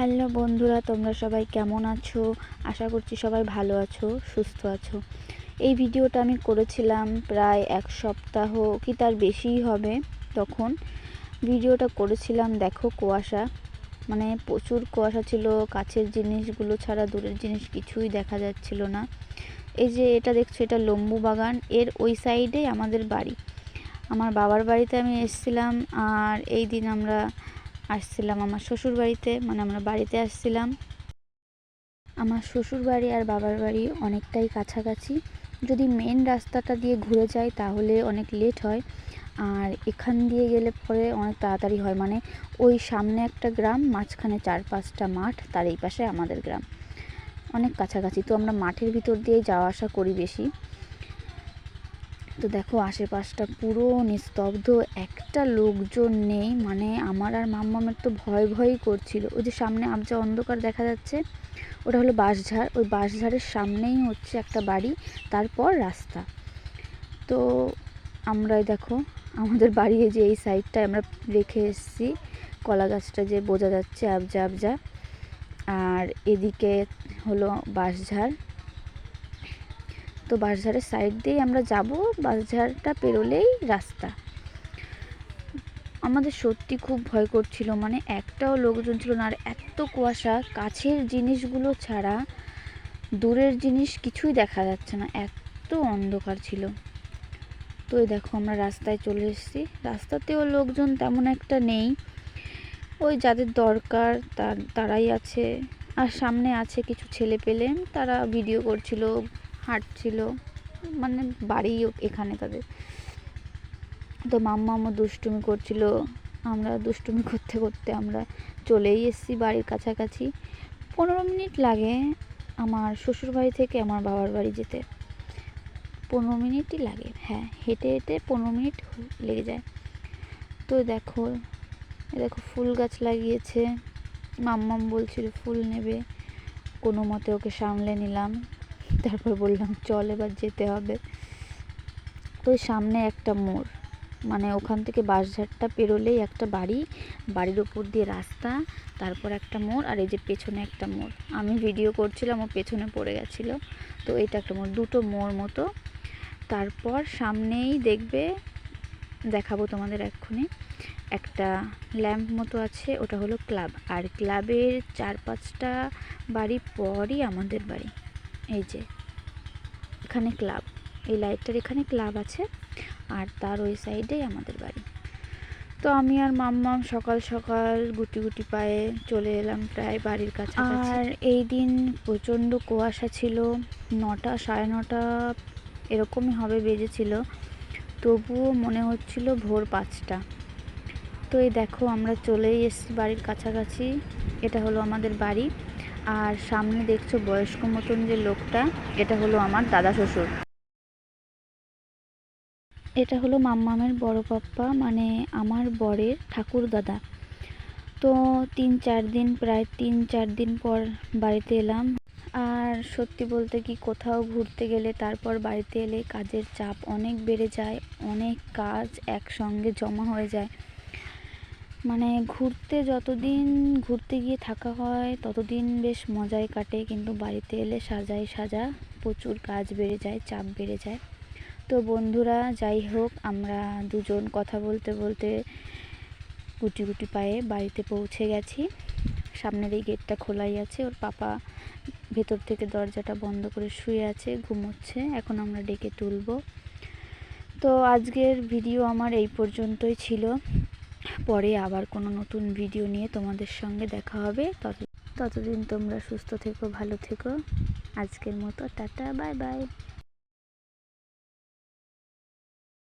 Hello বন্ধুরা, তোমরা সবাই কেমন আছো? আশা করছি সবাই ভালো আছো, সুস্থ আছো। এই ভিডিওটা আমি করেছিলাম প্রায় এক সপ্তাহ, কি তার বেশিই হবে তখন। ভিডিওটা করেছিলাম, দেখো, কুয়াশা। মানে প্রচুর কুয়াশা ছিল, কাছের জিনিসগুলো ছাড়া দূরের জিনিস কিছুই দেখা যাচ্ছিল না। এই যে এটা দেখছ, এটা লম্বু বাগান, এর ওই সাইডেই আমাদের বাড়ি। আমার বাবার বাড়িতে আমি এসেছিলাম, আর এই দিন আমরা আসছিলাম আমার শ্বশুর বাড়িতে মানে আমরা বাড়িতে আসছিলাম। আমার শ্বশুর বাড়ি আর বাবার বাড়ি অনেকটাই কাছাকাছি। যদি মেন রাস্তাটা দিয়ে ঘুরে যাই তাহলে অনেক লেট হয়। আর এখান দিয়ে গেলে পরে অনেক তাড়াতাড়ি হয়। মানে ওই সামনে একটা গ্রাম, মাঝখানে চার পাঁচটা মাঠ, তার এই পাশে আমাদের গ্রাম। অনেক কাছাকাছি। তো আমরা মাঠের ভিতর দিয়ে যাওয়া আসা করি বেশি। তো দেখো আশেপাশটা পুরো নিস্তব্ধ, একটা লোকজন নেই। মানে আমার আর মাম্মামের তো ভয় ভয়ই করছিল। ওই যে সামনে আবজা অন্ধকার দেখা যাচ্ছে, ওটা হলো বাঁশঝাড়। ওই বাঁশঝাড়ের সামনেই হচ্ছে একটা বাড়ি, তারপর রাস্তা। তো আমরাই দেখো, আমাদের বাড়ি যে এই সাইডটায় আমরা রেখে এসেছি। কলা গাছটা যে বোঝা যাচ্ছে আবজা আবজা আর এদিকে হলো বাঁশঝাড়। তো বাঁশঝাড়ের সাইড দিয়েই আমরা যাব। বাঁশঝাড়টা পেরোলেই রাস্তা। আমাদের সত্যি খুব ভয় করছিল। মানে একটাও লোকজন ছিল না। আর এত কুয়াশা, কাছের জিনিসগুলো ছাড়া দূরের জিনিস কিছুই দেখা যাচ্ছে না। এত অন্ধকার ছিল। তো এই দেখো, আমরা রাস্তায় চলে এসেছি। রাস্তাতেও লোকজন তেমন একটা নেই। ওই যাদের দরকার, তার, তারাই আছে। আর সামনে আছে কিছু ছেলে পেলে তারা ভিডিও করছিল। হাঁটছিল মানে বাড়ি এখানে তাদের। তো মাম্মা আমার দুষ্টুমি করছিল, আমরা দুষ্টুমি করতে করতে আমরা চলেই এসেছি বাড়ির কাছাকাছি। পনেরো মিনিট লাগে আমার শ্বশুরবাড়ি থেকে আমার বাবার বাড়ি যেতে। পনেরো মিনিটই লাগে হ্যাঁ হেঁটে হেঁটে পনেরো মিনিট লেগে যায়। তো দেখো দেখো ফুল গাছ লাগিয়েছে। মাম্মাম বলছিল ফুল নেবে, কোনো মতে ওকে সামলে নিলাম। তারপর বললাম, চল এবার যেতে হবে। তো সামনে একটা মোড় মানে ওখান থেকে বাঁশঝাড়টা পেরোলেই একটা বাড়ি, বাড়ির ওপর দিয়ে রাস্তা, তারপর একটা মোড় আর এই যে পেছনে একটা মোড়। আমি ভিডিও করছিলাম, ও পেছনে পড়ে গেছিল। তো এটা একটা মোড়, দুটো মোড় মতো। তারপর সামনেই দেখবে, দেখাবো তোমাদের এক্ষুনি, একটা ল্যাম্প মতো আছে, ওটা হলো ক্লাব। আর ক্লাবের চার পাঁচটা বাড়ি পরই আমাদের বাড়ি। এই যে, এখানে ক্লাব, এই লাইটটার এখানে ক্লাব আছে আর তার ওই সাইডেই আমাদের বাড়ি। তো আমি আর মাম্মাম সকাল সকাল গুটি গুটি পায়ে চলে এলাম প্রায় বাড়ির কাছে আর এই দিন প্রচণ্ড কুয়াশা ছিল, নটা, সাড়ে নটা এরকমই হবে বেজেছিল, তবুও মনে হচ্ছিল ভোর পাঁচটা। তো এই দেখো আমরা চলেই এসেছি বাড়ির কাছাকাছি, এটা হলো আমাদের বাড়ি। আর সামনে দেখছ বয়স্ক মতন যে লোকটা, এটা হলো আমার দাদা শ্বশুর। এটা হলো মাম্মামের বড় পাপ্পা মানে আমার বরের ঠাকুর দাদা। তো তিন চার দিন, প্রায় তিন চার দিন পর বাড়িতে এলাম। আর সত্যি বলতে কি, কোথাও ঘুরতে গেলে তারপর বাড়িতে এলে কাজের চাপ অনেক বেড়ে যায়, অনেক কাজ একসঙ্গে জমা হয়ে যায়। মানে ঘুরতে যতদিন, ঘুরতে গিয়ে থাকা হয়, ততদিন বেশ মজাই কাটে। কিন্তু বাড়িতে এলে সাজাই সাজা, প্রচুর কাজ বেড়ে যায়, চাপ বেড়ে যায়। তো বন্ধুরা, যাই হোক, আমরা দুজন কথা বলতে বলতে গুটি গুটি পায়ে বাড়িতে পৌঁছে গেছি। সামনের এই গেটটা খোলাই আছে। ওর পাপা ভেতর থেকে দরজাটা বন্ধ করে শুয়ে আছে, ঘুমোচ্ছে। এখন আমরা ডেকে তুলব। তো আজকের ভিডিও আমার এই পর্যন্তই ছিল। পরে আবার কোনো নতুন ভিডিও নিয়ে তোমাদের সঙ্গে দেখা হবে। তত ততদিন তোমরা সুস্থ থেকো, ভালো থেকো। আজকের মতো টাটা বাই বাই